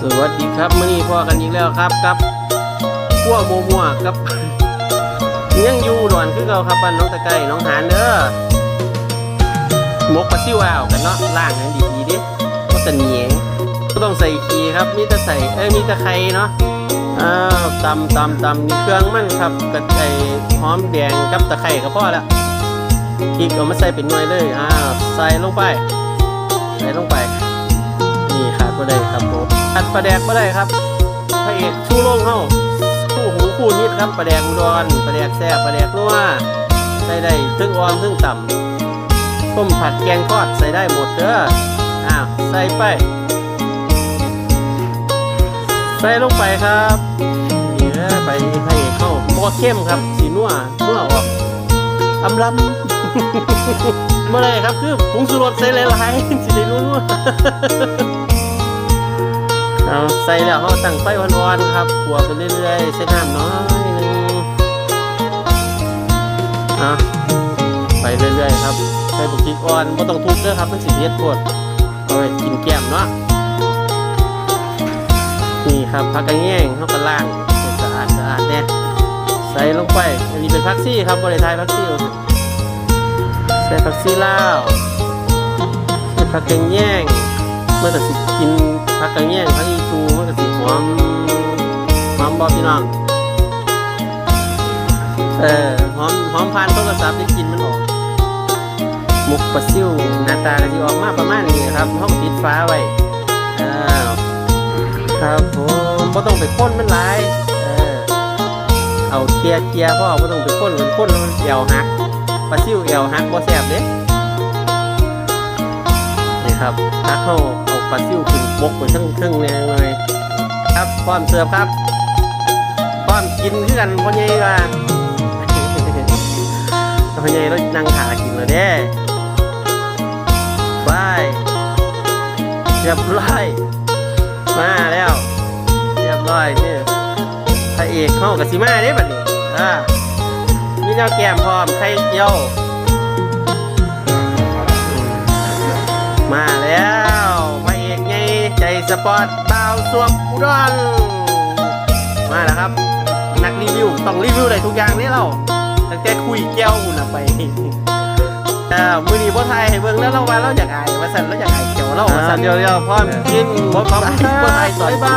สวัสดีครับมื่อนี้พ่อกันอีกแล้วครับกับพวกโมมัวกับ ยังอยู่ดอนคือเราครับบ้านน้องตะไก่น้องหานเด้อมกปลาซิวอ่าวกันเนาะล่างนั้นดีๆดิก็จะเหนียงก็ต้องใส่ขีครับมีแต่ใส่เอ้ยมีแต่ไข่เนาะอ้าวตำตำตำมีเครื่องมันครับกับไอ้หอมแดงกับตะไคร่ก็พอละพริกเอามาใส่เป็นหน่วยเลยอ้าวใส่ลงไป ใส่ลงไป นี่ขาดก็ได้ครับผมอัดปลาแดกก็ได้ครับพระเอกชูโร่งเฮาคู่หูคู่นิดครับปลาแดกอุดรปลาแดกแซ่บปลาแดกนัวใส่ได้ทึ่งออมทึ่งต่ำต้มผัดแกงทอดใส่ได้หมดเด้ออ้าวใส่ไป ใส่ลงไปครับนี่เด้อไปพระเอกเข้าบ่เข้มครับสีนัวนัวออกอำลำเมื่อไรครับคือผงสูรสใส่หลายๆสิได้นัว แล้วเขาตั้งไฟอ่อนๆครับขัวไปเรื่อยๆใส่น้ำน้อยหนึงอะไปเรื่อยๆครับใส่บุกพริกอ่อนไม่ต้องทุบเด้อครับมันสิเผ็ดโคตรเอาไว้กินแก้มเนาะนี่ครับผักกระแยงเขาก็ล่างสะอาดสะอาดเนี่ยใส่ลงไปอันนี้เป็นผักซี่ครับบริไทยผักซี่ใส่ผักซี่ลาวใส่ผักแกงแย่ง เมื่อแต่สิกินผักแกงแย่งผักอีตูเมื่อแต่สิหอมหอมบอพี่น้องเออหอมหอมผ่านโทรศัพท์ได้กินมันออกหมกปลาซิวหน้าตาก็สิออกมาประมาณนี้ครับห้องปิดฟ้าไว้อ้าวครับผมบ่ต้องไปค้นมันหลายเออเอาเคลียร์เคลียร์พ่อบ่ต้องไปค้นมันค้นแล้วมันเดี่ยวหักปลาซิวเอวฮักบ่แซ่บเด้นี่ ครับฮักเข้าเอาปลาซิวขึ้นบกไปทั้งครึ่งแนงเลยครับพร้อมเสิร์ฟครับพร้อมกินคือกันพ่อใหญ่ว่าพ่อใหญ่เรานั่งขากินเลยเด้ไปเรียบร้อยมาแล้วเรียบร้อยนี่พระเอกเข้ากับสิมาเด้บัดนี้อ่ามีแนวแก้มพร้อมไข่เจียว ปอร์ตดาวสวมอุดรมาแล้วครับ นักรีวิวต้องรีวิวได้ทุกอย่างนี่เราตั้งแต่คุยแก้วหุ่นอะไปอ่ามือนี้พ่อไทยให้เบิ่งแล้วเราว่าเราอยากอายว่าสันเราอยากอายเขียวเราว่าสันเดียวเดียวพร้อมกินบ่พร้อมบ่ไทยต่อยบา